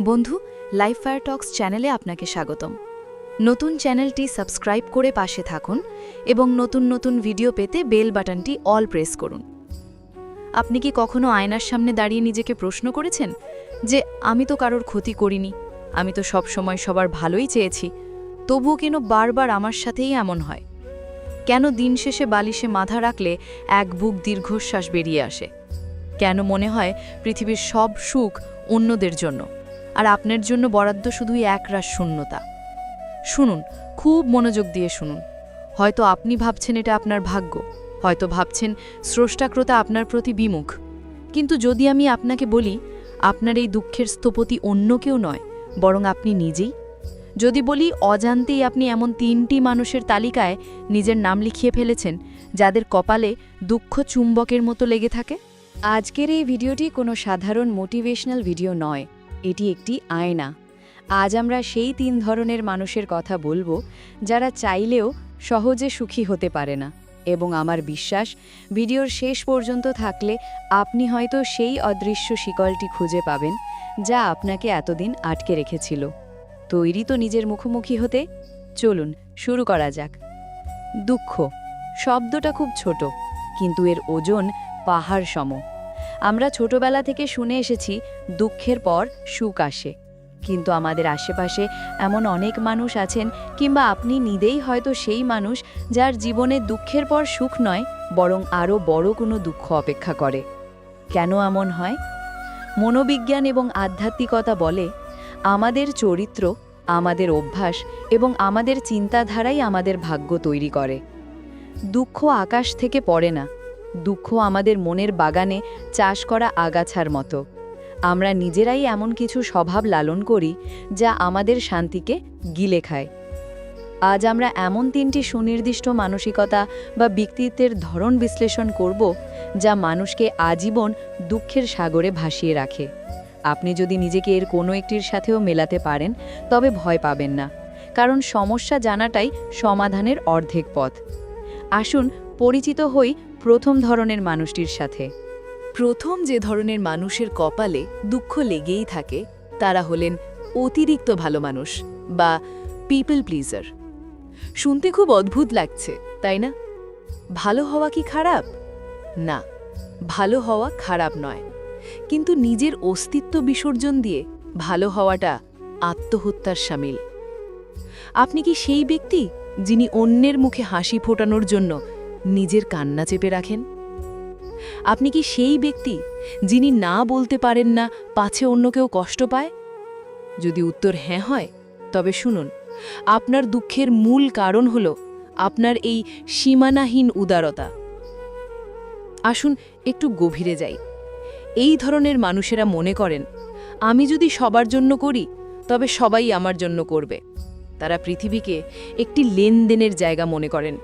বন্ধু life fire টক্স চ্যানেলে আপনাকে স্বাগতম। নতুন চ্যানেলটি সাবস্ক্রাইব করে পাশে থাকুন এবং নতুন নতুন ভিডিও পেতে বেল বাটনটি অল প্রেস করুন। আপনি কি কখনো আয়নার সামনে দাঁড়িয়ে নিজেকে প্রশ্ন করেছেন যে, আমি তো কারোর ক্ষতি করিনি, আমি তো সব সময় সবার ভালোই চেয়েছি, তবুও কেন বারবার আমার সাথেই এমন হয়? কেন দিন শেষে বালিশে মাথা রাখলে এক বুক দীর্ঘশ্বাস বেরিয়ে আসে? কেন মনে হয় পৃথিবীর সব সুখ অন্যদের জন্য? আর আপনার জন্য বরাদ্দ শুধুই একরাশ শূন্যতা। শুনুন, খুব মনোযোগ দিয়ে শুনুন। হয়তো আপনি ভাবছেন এটা আপনার ভাগ্য, হয়তো ভাবছেন স্রষ্টাক্রতা আপনার প্রতি বিমুখ। কিন্তু যদি আমি আপনাকে বলি, আপনার এই দুঃখের স্থপতি অন্য কেউ নয়, বরং আপনি নিজেই। যদি বলি, অজান্তেই আপনি এমন তিনটি মানুষের তালিকায় নিজের নাম লিখিয়ে ফেলেছেন, যাদের কপালে দুঃখ চুম্বকের মতো লেগে থাকে? আজকের এই ভিডিওটি কোনো সাধারণ মোটিভেশনাল ভিডিও নয়। এটি একটি আয়না। আজ আমরা সেই তিন ধরনের মানুষের কথা বলব, যারা চাইলেও সহজে সুখী হতে পারে না। এবং আমার বিশ্বাস, ভিডিওর শেষ পর্যন্ত থাকলে আপনি হয়তো সেই অদৃশ্য শিকলটি খুঁজে পাবেন, যা আপনাকে এতদিন আটকে রেখেছিল। তৈরি তো নিজের মুখোমুখি হতে। চলুন, শুরু করা যাক। দুঃখ। শব্দটা খুব ছোট, কিন্তু এর ওজন পাহাড় সম। আমরা ছোটবেলা থেকে শুনে এসেছি দুঃখের পর সুখ আসে। কিন্তু আমাদের আশেপাশে এমন অনেক মানুষ আছেন কিংবা আপনি নিজেই হয়তো সেই মানুষ যার জীবনে দুঃখের পর সুখ নয়, বরং আরও বড় কোনো দুঃখ অপেক্ষা করে। কেন এমন হয়? মনোবিজ্ঞান এবং আধ্যাত্মিকতা বলে, আমাদের চরিত্র, আমাদের অভ্যাস এবং আমাদের চিন্তাধারাই আমাদের ভাগ্য তৈরি করে। দুঃখ আকাশ থেকে পড়ে না দুঃখ আমাদের মনের বাগানে চাষ করা আগাছার মতো। আমরা নিজেরাই এমন কিছু স্বভাব লালন করি, যা আমাদের শান্তিকে গিলে খায়। আজ আমরা এমন তিনটি সুনির্দিষ্ট মানসিকতা বা ব্যক্তিত্বের ধরন বিশ্লেষণ করব, যা মানুষকে আজীবন দুঃখের সাগরে ভাসিয়ে রাখে। আপনি যদি নিজেকে এর কোনো একটির সাথেও মেলাতে পারেন, তবে ভয় পাবেন না, কারণ সমস্যা জানাটাই সমাধানের অর্ধেক পথ। আসুন পরিচিত হই প্রথম ধরনের মানুষটির সাথে। প্রথম যে ধরনের মানুষের কপালে দুঃখ লেগেই থাকে, তারা হলেন অতিরিক্ত ভালো মানুষ বা পিপল প্লিজার শুনতে খুব অদ্ভুত লাগছে, তাই না? ভালো হওয়া কি খারাপ? না, ভালো হওয়া খারাপ নয়। কিন্তু নিজের অস্তিত্ব বিসর্জন দিয়ে ভালো হওয়াটা আত্মহত্যার সামিল। আপনি কি সেই ব্যক্তি যিনি অন্যের মুখে হাসি ফোটানোর জন্য নিজের কান্না চেপে রাখেন? আপনি কি সেই ব্যক্তি যিনি না বলতে পারেন না পাছে অন্য কেউ কষ্ট পায়? যদি উত্তর হ্যাঁ হয়, তবে শুনুন, আপনার দুঃখের মূল কারণ হল আপনার এই সীমানাহীন উদারতা। আসুন, একটু গভীরে যাই। এই ধরনের মানুষেরা মনে করেন, আমি যদি সবার জন্য করি, তবে সবাই আমার জন্য করবে। তারা পৃথিবীকে একটি লেনদেনের জায়গা মনে করেন।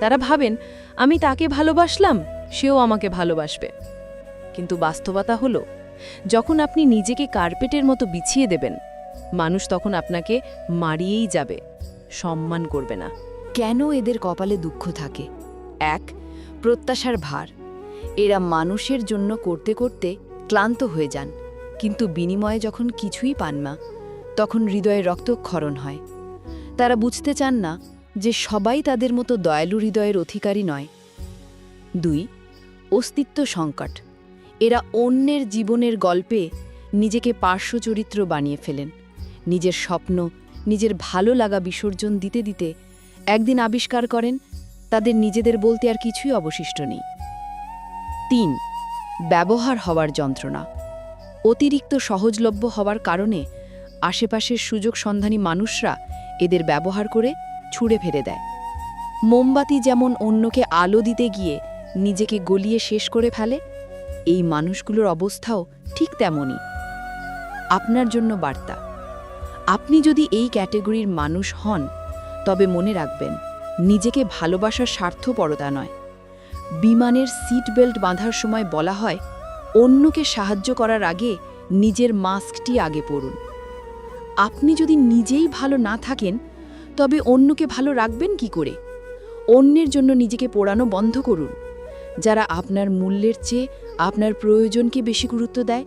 তারা ভাবেন, আমি তাকে ভালোবাসলাম, সেও আমাকে ভালোবাসবে। কিন্তু বাস্তবতা হলো, যখন আপনি নিজেকে কার্পেটের মতো বিছিয়ে দেবেন, মানুষ তখন আপনাকে মারিয়েই যাবে, সম্মান করবে না। কেন এদের কপালে দুঃখ থাকে? এক, প্রত্যাশার ভার। এরা মানুষের জন্য করতে করতে ক্লান্ত হয়ে যান, কিন্তু বিনিময়ে যখন কিছুই পান না, তখন হৃদয়ে রক্তক্ষরণ হয়। তারা বুঝতে চান না যে সবাই তাদের মতো দয়ালু হৃদয়ের অধিকারী নয়। দুই, অস্তিত্ব সংকট। এরা অন্যের জীবনের গল্পে নিজেকে পার্শ্ব চরিত্র বানিয়ে ফেলেন। নিজের স্বপ্ন, নিজের ভালো লাগা বিসর্জন দিতে দিতে একদিন আবিষ্কার করেন, তাদের নিজেদের বলতে আর কিছুই অবশিষ্ট নেই। তিন, ব্যবহার হওয়ার যন্ত্রণা। অতিরিক্ত সহজলভ্য হওয়ার কারণে আশেপাশের সুযোগ সন্ধানী মানুষরা এদের ব্যবহার করে ছুঁড়ে ফেলে দেয়। মোমবাতি যেমন অন্যকে আলো দিতে গিয়ে নিজেকে গলিয়ে শেষ করে ফেলে, এই মানুষগুলোর অবস্থাও ঠিক তেমনই। আপনার জন্য বার্তা। আপনি যদি এই ক্যাটেগরির মানুষ হন, তবে মনে রাখবেন, নিজেকে ভালোবাসার স্বার্থপরতা নয়। বিমানের সিট বেল্ট বাঁধার সময় বলা হয়, অন্যকে সাহায্য করার আগে নিজের মাস্কটি আগে পরুন। আপনি যদি নিজেই ভালো না থাকেন তবে অন্যকে ভালো রাখবেন কি করে? অন্যের জন্য নিজেকে পোড়ানো বন্ধ করুন। যারা আপনার মূল্যের চেয়ে আপনার প্রয়োজনকে বেশি গুরুত্ব দেয়,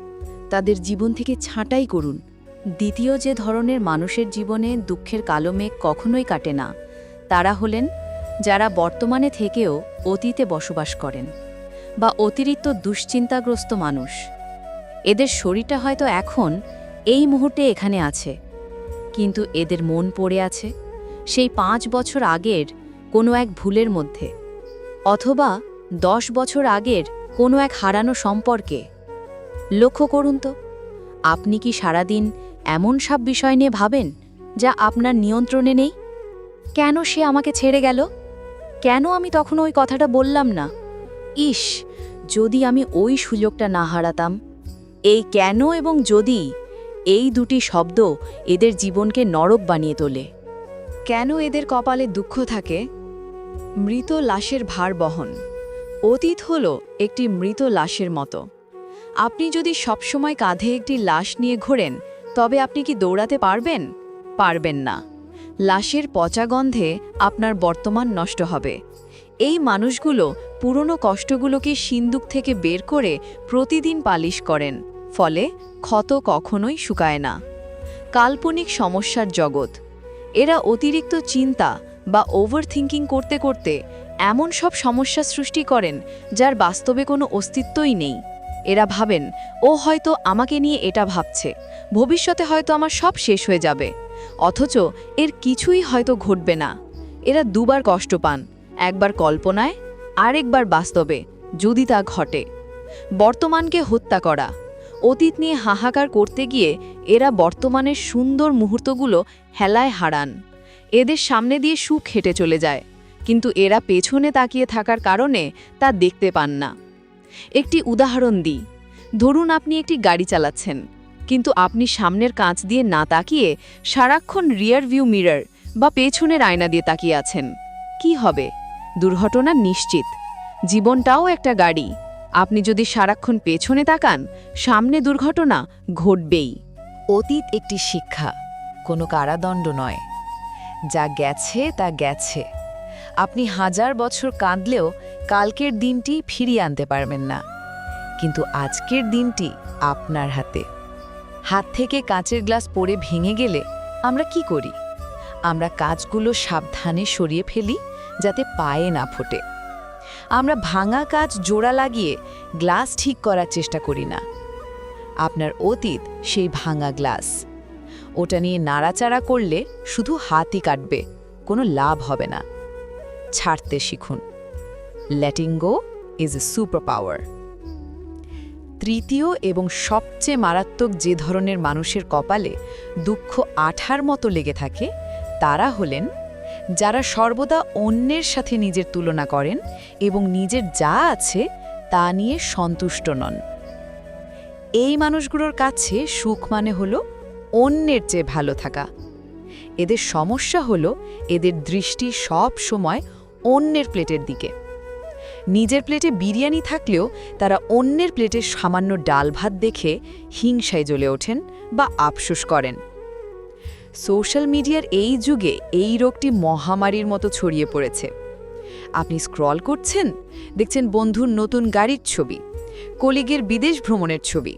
তাদের জীবন থেকে ছাঁটাই করুন। দ্বিতীয়, যে ধরনের মানুষের জীবনে দুঃখের কালো মেঘ কখনোই কাটে না, তারা হলেন যারা বর্তমানে থেকেও অতীতে বসবাস করেন বা অতিরিক্ত দুশ্চিন্তাগ্রস্ত মানুষ। এদের শরীরটা হয়তো এখন এই মুহূর্তে এখানে আছে, কিন্তু এদের মন পড়ে আছে। সেই পাঁচ বছর আগের কোনো এক ভুলের মধ্যে, অথবা দশ বছর আগের কোনো এক হারানো সম্পর্কে। লক্ষ্য করুন তো, আপনি কি সারাদিন এমন সব বিষয় নিয়ে ভাবেন যা আপনার নিয়ন্ত্রণে নেই? কেন সে আমাকে ছেড়ে গেল? কেন আমি তখন ওই কথাটা বললাম না? ইস, যদি আমি ওই সুযোগটা না হারাতাম, এই কেন এবং যদি এই দুটি শব্দ এদের জীবনকে নরক বানিয়ে তোলে? কেন এদের কপালে দুঃখ থাকে? মৃত লাশের ভার বহন। অতীত হল একটি মৃত লাশের মতো। আপনি যদি সবসময় কাঁধে একটি লাশ নিয়ে ঘোরেন, তবে আপনি কি দৌড়াতে পারবেন? পারবেন না। লাশের পচা গন্ধে আপনার বর্তমান নষ্ট হবে। এই মানুষগুলো পুরনো কষ্টগুলোকে সিন্দুক থেকে বের করে প্রতিদিন পালিশ করেন, ফলে ক্ষত কখনোই শুকায় না। কাল্পনিক সমস্যার জগৎ। এরা অতিরিক্ত চিন্তা বা ওভার থিঙ্কিং করতে করতে এমন সব সমস্যা সৃষ্টি করেন যার বাস্তবে কোনো অস্তিত্বই নেই। এরা ভাবেন, ও হয়তো আমাকে নিয়ে এটা ভাবছে। ভবিষ্যতে হয়তো আমার সব শেষ হয়ে যাবে। অথচ এর কিছুই হয়তো ঘটবে না। এরা দুবার কষ্ট পান, একবার কল্পনায়, আরেকবার বাস্তবে, যদি তা ঘটে। বর্তমানকে হত্যা করা অতীত নিয়ে হাহাকার করতে গিয়ে এরা বর্তমানের সুন্দর মুহূর্তগুলো হেলায় হারান। এদের সামনে দিয়ে সুখ হেঁটে চলে যায়, কিন্তু এরা পেছনে তাকিয়ে থাকার কারণে তা দেখতে পান না। একটি উদাহরণ দিই, ধরুন আপনি একটি গাড়ি চালাচ্ছেন, কিন্তু আপনি সামনের কাঁচ দিয়ে না তাকিয়ে সারাক্ষণ রিয়ার ভিউ মিরর বা পেছনের আয়না দিয়ে তাকিয়ে আছেন। কি হবে? দুর্ঘটনা নিশ্চিত। জীবনটাও একটা গাড়ি। আপনি যদি সারাক্ষণ পেছনে তাকান, সামনে দুর্ঘটনা ঘটবেই। অতীত একটি শিক্ষা, কোনো কারাদণ্ড নয়। যা গেছে, তা গেছে। আপনি হাজার বছর কাঁদলেও কালকের দিনটি ফিরিয়ে আনতে পারবেন না। কিন্তু আজকের দিনটি আপনার হাতে। হাত থেকে কাঁচের গ্লাস পড়ে ভেঙে গেলে আমরা কি করি? আমরা কাজগুলো সাবধানে সরিয়ে ফেলি, যাতে পায়ে না ফোটে। আমরা ভাঙা কাজ জোড়া লাগিয়ে গ্লাস ঠিক করার চেষ্টা করি না। আপনার অতীত সেই ভাঙা গ্লাস। ওটা নিয়ে নাড়াচাড়া করলে শুধু হাতই কাটবে, কোনো লাভ হবে না। ছাড়তে শিখুন। Letting go is a super power তৃতীয় এবং সবচেয়ে মারাত্মক যে ধরনের মানুষের কপালে দুঃখ আঠার মতো লেগে থাকে, তারা হলেন যারা সর্বদা অন্যের সাথে নিজের তুলনা করেন এবং নিজের যা আছে তা নিয়ে সন্তুষ্ট নন। এই মানুষগুলোর কাছে সুখ মানে হলো অন্যের চেয়ে ভালো থাকা। এদের সমস্যা হলো এদের দৃষ্টি সব সময় অন্যের প্লেটের দিকে। নিজের প্লেটে বিরিয়ানি থাকলেও তারা অন্যের প্লেটে সামান্য ডাল ভাত দেখে হিংসায় জ্বলে ওঠেন বা আফসোস করেন। সোশ্যাল মিডিয়ার এই যুগে এই রোগটি মহামারীর মতো ছড়িয়ে পড়েছে। আপনি স্ক্রল করছেন, দেখছেন বন্ধুর নতুন গাড়ির ছবি, কলিগের বিদেশ ভ্রমণের ছবি,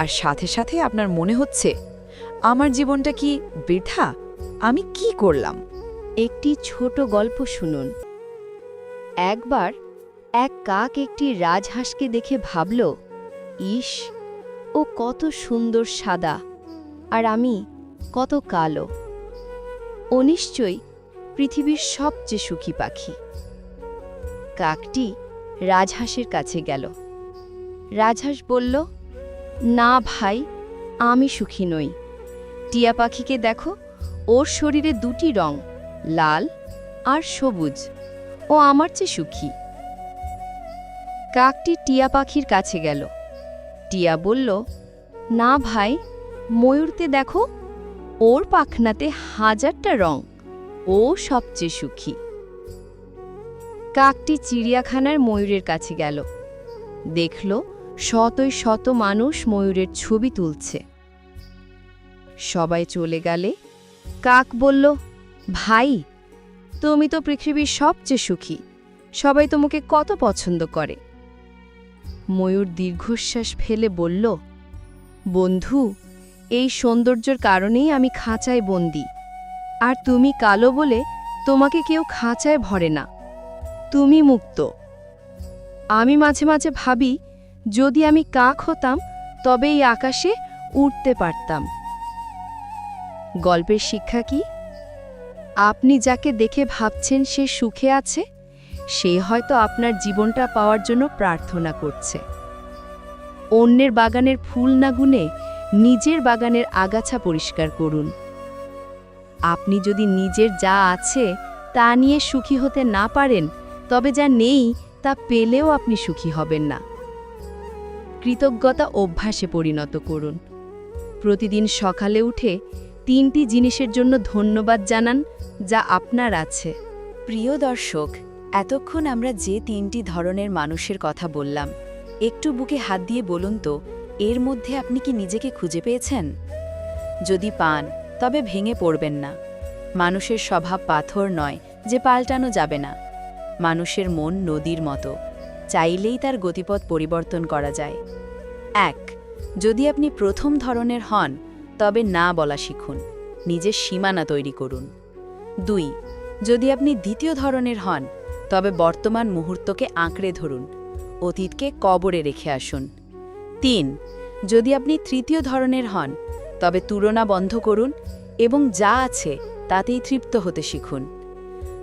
আর সাথে সাথে আপনার মনে হচ্ছে, আমার জীবনটা কি বৃথা? আমি কি করলাম? একটি ছোট গল্প শুনুন। একবার এক কাক একটি রাজহাঁসকে দেখে ভাবল ইস ও কত সুন্দর সাদা, আর আমি কত কালো। ও নিশ্চয়ই পৃথিবীর সবচেয়ে সুখী পাখি। কাকটি রাজহাঁসের কাছে গেল। রাজহাঁস বলল, না ভাই, আমি সুখী নই। টিয়া পাখিকে দেখো, ওর শরীরে দুটি রং, লাল আর সবুজ। ও আমার চেয়ে সুখী। কাকটি টিয়া পাখির কাছে গেল। টিয়া বলল, না ভাই ময়ূরতে দেখো ওর পাখনাতে হাজারটা রং। ও সবচেয়ে সুখী। কাকটি চিড়িয়াখানার ময়ূরের কাছে গেল। দেখল শতই শত মানুষ ময়ূরের ছবি তুলছে। সবাই চলে গেলে কাক বলল, ভাই, তুমি তো পৃথিবীর সবচেয়ে সুখী। সবাই তোমাকে কত পছন্দ করে? ময়ূর দীর্ঘশ্বাস ফেলে বলল, বন্ধু এই সৌন্দর্যের কারণেই আমি খাঁচায় বন্দি। আর তুমি কালো বলে তোমাকে কেউ খাঁচায় ভরে না। তুমি মুক্ত। আমি মাঝে মাঝে ভাবি, যদি আমি কাক হতাম, তবে এই আকাশে উঠতে পারতাম। গল্পের শিক্ষা কি? আপনি যাকে দেখে ভাবছেন সে সুখে আছে, সে হয়তো আপনার জীবনটা পাওয়ার জন্য প্রার্থনা করছে। অন্যের বাগানের ফুল না গুনে নিজের বাগানের আগাছা পরিষ্কার করুন। আপনি যদি নিজের যা আছে তা নিয়ে সুখী হতে না পারেন, তবে যা নেই তা পেলেও আপনি সুখী হবেন না। কৃতজ্ঞতা অভ্যাসে পরিণত করুন। প্রতিদিন সকালে উঠে তিনটি জিনিসের জন্য ধন্যবাদ জানান যা আপনার আছে। প্রিয় দর্শক, এতক্ষণ আমরা যে তিনটি ধরনের মানুষের কথা বললাম, একটু বুকে হাত দিয়ে বলুন তো এর মধ্যে আপনি কি নিজেকে খুঁজে পেয়েছেন? যদি পান, তবে ভেঙে পড়বেন না। মানুষের স্বভাব পাথর নয় যে পাল্টানো যাবে না। মানুষের মন নদীর মতো। চাইলেই তার গতিপথ পরিবর্তন করা যায়। এক, যদি আপনি প্রথম ধরনের হন, তবে না বলা শিখুন। নিজের সীমানা তৈরি করুন। দুই, যদি আপনি দ্বিতীয় ধরনের হন, তবে বর্তমান মুহূর্তকে আঁকড়ে ধরুন। অতীতকে কবরে রেখে আসুন। তিন। যদি আপনি তৃতীয় ধরনের হন, তবে তুলনা বন্ধ করুন এবং যা আছে তাতেই তৃপ্ত হতে শিখুন।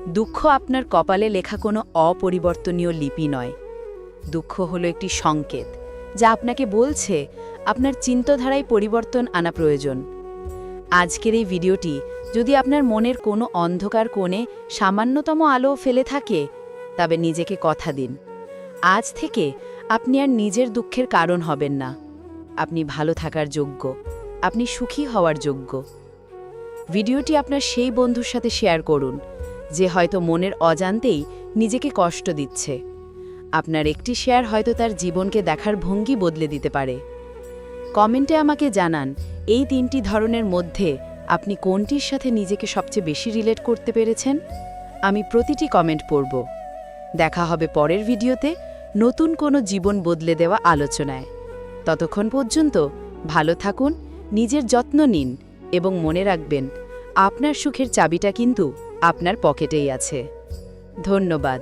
দুঃখ আপনার কপালে লেখা কোনো অপরিবর্তনীয় লিপি নয়। দুঃখ হলো একটি সংকেত, যা আপনাকে বলছে আপনার চিন্তাধারায় পরিবর্তন আনা প্রয়োজন। আজকের এই ভিডিওটি যদি আপনার মনের কোনো অন্ধকার কোণে সামান্যতম আলো ফেলে থাকে, তবে নিজেকে কথা দিন। আজ থেকে আপনি আর নিজের দুঃখের কারণ হবেন না। আপনি ভালো থাকার যোগ্য। আপনি সুখী হওয়ার যোগ্য। ভিডিওটি আপনার সেই বন্ধুর সাথে শেয়ার করুন, যে হয়তো মনের অজান্তেই নিজেকে কষ্ট দিচ্ছে। আপনার একটি শেয়ার হয়তো তার জীবনকে দেখার ভঙ্গি বদলে দিতে পারে। কমেন্টে আমাকে জানান, এই তিনটি ধরনের মধ্যে আপনি কোনটির সাথে নিজেকে সবচেয়ে বেশি রিলেট করতে পেরেছেন? আমি প্রতিটি কমেন্ট পড়ব। দেখা হবে পরের ভিডিওতে। নতুন কোনো জীবন বদলে দেওয়া আলোচনায়। ততক্ষণ পর্যন্ত ভালো থাকুন, নিজের যত্ন নিন এবং মনে রাখবেন, আপনার সুখের চাবিটা কিন্তু আপনার পকেটেই আছে। ধন্যবাদ।